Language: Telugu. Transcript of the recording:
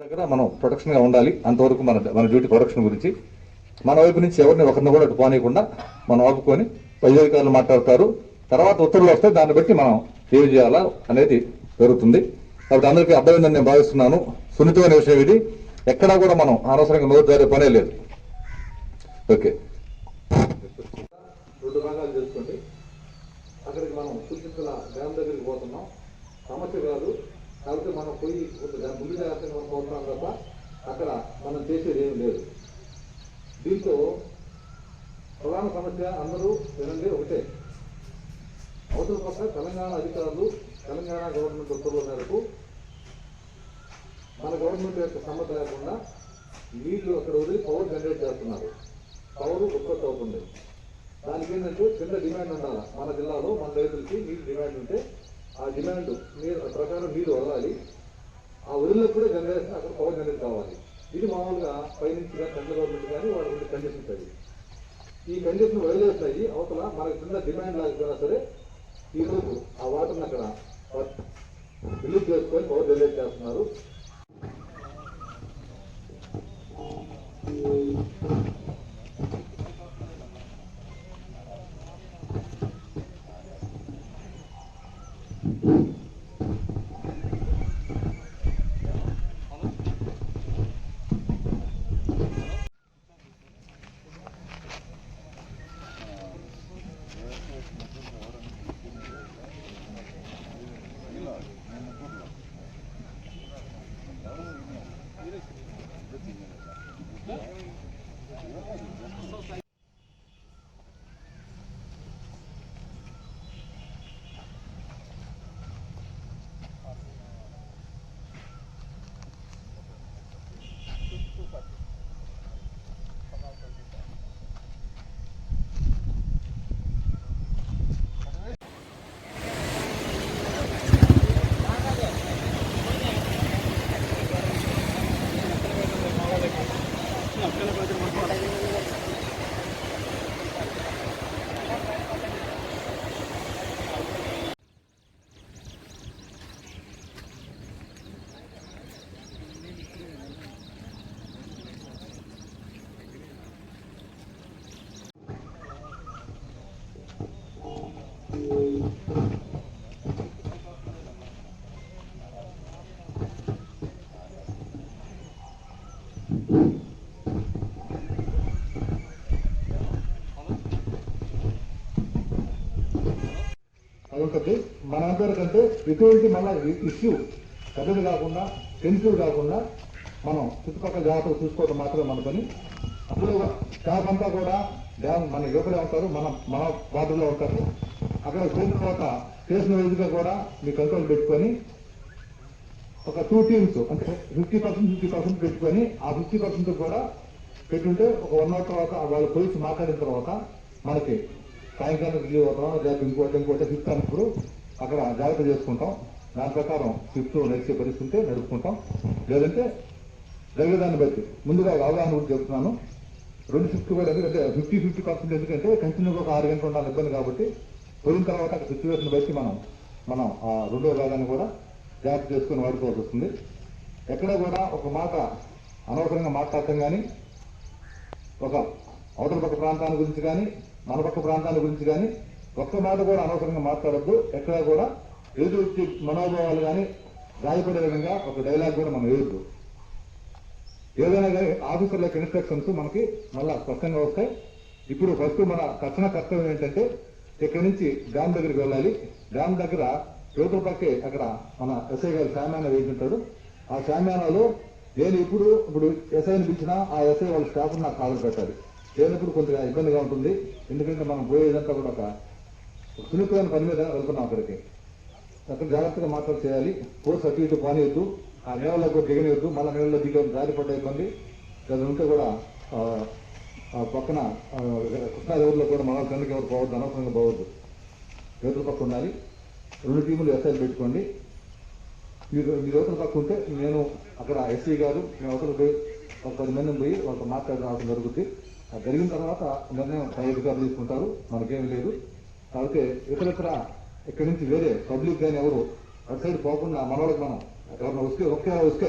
దగ్గర మనం ప్రొటెక్షన్గా ఉండాలి. అంతవరకు మన మన డ్యూటీ ప్రొటెక్షన్ గురించి. మన వైపు నుంచి ఎవరిని ఒకరిని కూడా అటు పోనీయకుండా మనం ఆపుకొని పై అధికారులు మాట్లాడతారు. తర్వాత ఉత్తర్వులు వస్తే దాన్ని బట్టి మనం ఏం చేయాలా అనేది జరుగుతుంది. కాబట్టి అందరికీ అర్థమైందని నేను భావిస్తున్నాను. సున్నితమైన విషయం ఇది. ఎక్కడా కూడా మనం అనవసరంగా నోరు జారే పనే లేదు. ఓకే. రెండు భాగాలు చేసుకోండి అక్కడికి మనం సూచించిన డ్యామ్ దగ్గరికి పోతున్నాం. సమస్య కాదు. కాబట్టి మనం పోయి కొంచెం ముందు జాగ్రత్తగా మనం పోతున్నాం తప్ప అక్కడ మనం చేసేది ఏం లేదు. దీంతో ప్రధాన సమస్య అందరూ వినండి ఒకటే. అవతల పక్క తెలంగాణ అధికారులు తెలంగాణ గవర్నమెంట్ ఉత్తర్వుల మేరకు మన గవర్నమెంట్ యొక్క సమ్మతి లేకుండా నీళ్ళు అక్కడ వదిలి పవర్ జనరేట్ చేస్తున్నారు. పవర్ ఉత్పత్తి అవుతుంది. దానికి ఏంటంటే కింద డిమాండ్ ఉండాలి? మన జిల్లాలో మన రైతులకి నీళ్ళు డిమాండ్ ఉంటే ఆ డిమాండ్ మీరు ప్రకారం మీరు వదలాలి. ఆ వదిలినప్పుడే జనరేషన్ అక్కడ పవర్ జనరేట్ కావాలి. ఇది మామూలుగా పైనుంచి సెంట్రల్ గవర్నమెంట్ కానీ వాళ్ళ ఉండే కండిషన్స్ అది ఈ కండిషన్ వదిలేస్తాయి. అవతల మనకి కింద డిమాండ్ లేకపోయినా సరే ఈ రోజు ఆ వాటర్ని అక్కడ రిలీజ్ చేసుకొని పవర్ జనరేట్ చేస్తున్నారు. అదొకటి. మన అందరి కంటే ఎటువంటి మన ఇష్యూ పెద్దది కాకుండా సెన్సిటివ్ కాకుండా మనం చుట్టుపక్కల జాగ్రత్తలు చూసుకోవడం మాత్రమే మన పని. అందులో స్టాఫ్ అంతా కూడా డ్యామ్ మన యువకులే ఉంటారు మన మన వార్డులో ఉంటారు అక్కడ చేసిన తర్వాత చేసిన వైజ్గా కూడా మీ కంట్రోల్ పెట్టుకొని ఒక టూ టీమ్స్ అంటే ఫిఫ్టీ పర్సెంట్ ఫిఫ్టీ పర్సెంట్ పెట్టుకొని ఆ ఫిఫ్టీ పర్సెంట్ కూడా పెట్టుంటే ఒక వన్ అవర్ తర్వాత వాళ్ళు పోలీసు మాట్లాడిన తర్వాత మనకి సాయంకాలం రిలీవ్ అవుతాం లేకపోతే ఇంకోటి ఇంకోటి ఫిఫ్త్ అన్నప్పుడు అక్కడ జాగ్రత్త చేసుకుంటాం. దాని ప్రకారం ఫిఫ్త్ నడిచే పరిస్థితి ఉంటే నడుపుకుంటాం. లేదంటే జరిగేదాన్ని బట్టి ముందుగా అవగాహన గురించి చెప్తున్నాను. రెండు షిఫ్ట్ కూడా ఎందుకంటే ఫిఫ్టీ ఫిఫ్టీ పర్సెంట్ ఎందుకంటే కంటిన్యూగా ఒక ఆరు గంటలు ఉండాలి ఇబ్బంది కాబట్టి పోయిన తర్వాత సిచ్యువేషన్ బట్టి మనం మనం ఆ రెండో భాగాన్ని కూడా జాగ్రత్త చేసుకొని వాడుకోవాల్సి వస్తుంది. ఎక్కడ కూడా ఒక మాట అనవసరంగా మాట్లాడటం కానీ ఒక అవతల పక్క ప్రాంతాల గురించి కానీ మన పక్క ప్రాంతాల గురించి కానీ ఒక్క మాట కూడా అనవసరంగా మాట్లాడద్దు. ఎక్కడా కూడా ఎదుటి వచ్చి మనోభావాలు కానీ గాయపడే విధంగా ఒక డైలాగ్ కూడా మనం వేయద్దు. ఏదైనా కానీ ఆఫీసర్ల యొక్క ఇన్స్ట్రక్షన్స్ మనకి మళ్ళా స్పష్టంగా వస్తాయి. ఇప్పుడు ఫస్ట్ మన తక్షణ కర్తవ్యం ఏంటంటే ఇక్కడి నుంచి డ్యామ్ దగ్గరికి వెళ్ళాలి. డ్యామ్ దగ్గర యువతల పక్కే అక్కడ మన ఎస్ఐ గారు శామ్యాన వేయించుంటాడు ఆ శామ్యానాలో నేను ఇప్పుడు ఇప్పుడు ఎస్ఐని పిలిచినా ఆ ఎస్ఐ వాళ్ళ స్టాఫ్ నాకు కాలు పెట్టాలి. లేనప్పుడు కొద్దిగా ఇబ్బందిగా ఉంటుంది. ఎందుకంటే మనం పోయేదంతా కూడా ఒక ఒక సున్నితమైన పని మీద వెళ్తున్నాం అక్కడికి. అక్కడ జాగ్రత్తగా మాట్లాడి చేయాలి. పోస్ట్ అటు ఇటు పానివద్దు ఆ నేలలో కూడా దిగనివద్దు మళ్ళీ నేలలో దిగ దారి పడ్డ ఇబ్బంది అది ఉంటే కూడా ఆ, పక్కన కృష్ణా ఊర్లో కూడా మన కిందకి ఎవరు పోవద్దు అనవసరంగా పోవద్దు. యువతల పక్క ఉండాలి. రెండు టీములు ఎస్ఐలు పెట్టుకోండి. మీరు మీరు యువతల పక్క ఉంటే నేను అక్కడ ఎస్సీ గారు మేము ఒకరికి పోయి ఒక పది మంది పోయి వాళ్ళతో మాట్లాడి రావడం జరుగుతుంది జరిగిన తర్వాత నిర్ణయం పై అధికారులు తీసుకుంటారు. మనకేమీ లేదు. కాబట్టి ఇతరత్ర ఇక్కడి నుంచి వేరే పబ్లిక్ కానీ ఎవరు అటు సైడ్ పోకుండా మనవాళ్ళకి మనం ఎవరైనా వస్తే ఒకే వస్తే